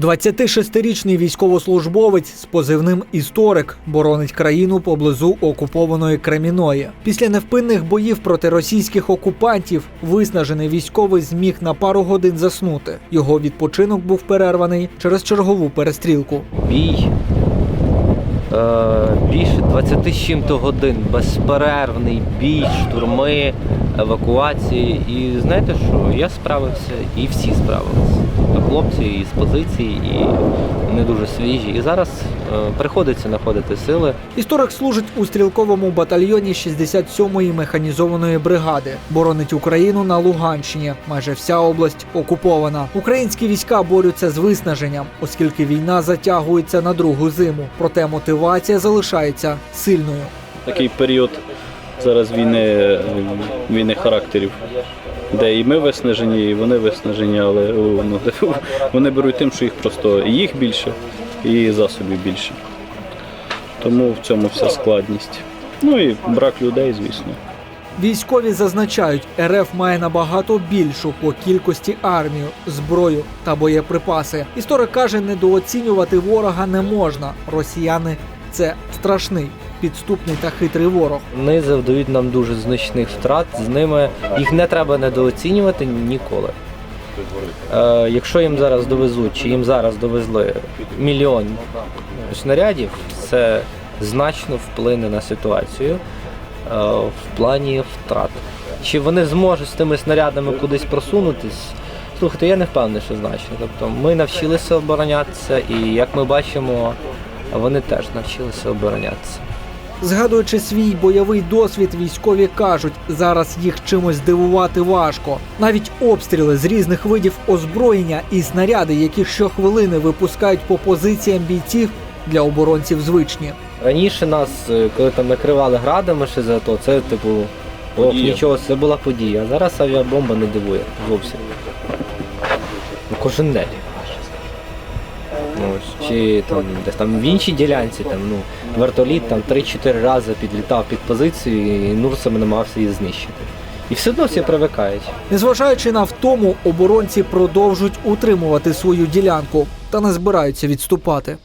26-річний військовослужбовець з позивним історик боронить країну поблизу окупованої Креміної. Після невпинних боїв проти російських окупантів виснажений військовий зміг на пару годин заснути. Його відпочинок був перерваний через чергову перестрілку. бій. Е, більше 20 з чим-то годин, безперервний бій, штурми, евакуації. І знаєте що? Я справився і всі справилися. Тобто хлопці і з позиції, і вони дуже свіжі. І зараз е, приходиться знаходити сили. Історик служить у стрілковому батальйоні 67-ї механізованої бригади. Боронить Україну на Луганщині. Майже вся область окупована. Українські війська борються з виснаженням, оскільки війна затягується на другу зиму. Проте мотивація залишається сильною. такий період зараз війни, війни характерів, де і ми виснажені, і вони виснажені, але ну, вони беруть тим, що їх просто їх більше, і засобів більше. Тому в цьому вся складність. Ну і брак людей, звісно. Військові зазначають, РФ має набагато більшу по кількості армію, зброю та боєприпаси. Історик каже, недооцінювати ворога не можна. Росіяни це страшний, підступний та хитрий ворог. Вони завдають нам дуже значних втрат. З ними їх не треба недооцінювати ніколи. Е, якщо їм зараз довезуть, чи їм зараз довезли мільйон снарядів, це значно вплине на ситуацію е, в плані втрат. Чи вони зможуть з тими снарядами кудись просунутись? Слухайте, я не впевнений, що значно. Тобто ми навчилися оборонятися, і як ми бачимо, вони теж навчилися оборонятися. Згадуючи свій бойовий досвід, військові кажуть, зараз їх чимось здивувати важко. Навіть обстріли з різних видів озброєння і снаряди, які щохвилини випускають по позиціям бійців для оборонців звичні. Раніше нас, е, коли там накривали градами ще за то, це типу, ох, нічого, це була подія. А зараз авіабомба не дивує зовсім. Ну, кожен день. Ну, ось, чи там десь там в іншій ділянці, там, ну, вертоліт там 3-4 рази підлітав під позицію і Нурсом намагався її знищити. І все одно всі привикають. Незважаючи на втому, оборонці продовжують утримувати свою ділянку та не збираються відступати.